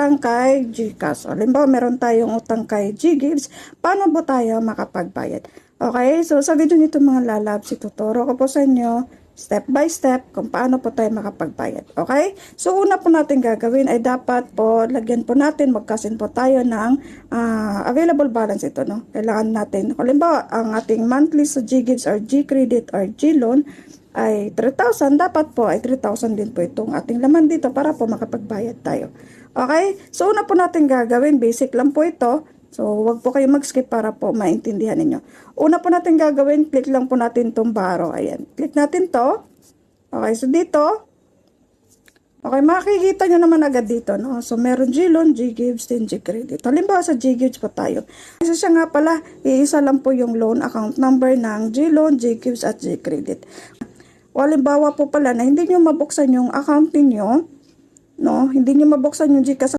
utang kay GCash. O, Halimbawa, meron tayong utang kay GGives. Paano po tayo makapagbayad? Okay, so sa video nito mga lalabs, ituturo ko po sa inyo step by step kung paano po tayo makapagbayad. Okay? So, una po natin gagawin ay dapat po, lagyan po natin, magkasin po tayo ng ah, available balance ito. No? Kailangan natin, halimbawa, ang ating monthly sa GGives or G-Credit or G-Loan ay 3,000, dapat po ay 3,000 din po itong ating laman dito para po makapagbayad tayo. Okay? So, una po natin gagawin, basic lang po ito. So, wag po kayo mag-skip para po maintindihan ninyo. Una po natin gagawin, click lang po natin itong baro. Ayan. Click natin to. Okay, so dito, okay, makikita nyo naman agad dito, no? So, meron G-Loan, G-Gives, then G-Credit. Halimbawa sa G-Gives po tayo. Kasi siya nga pala, iisa lang po yung loan account number ng G-Loan, G-Gives, at G-Credit. O halimbawa po pala na hindi nyo mabuksan yung account ninyo, no? Hindi nyo mabuksan yung GCash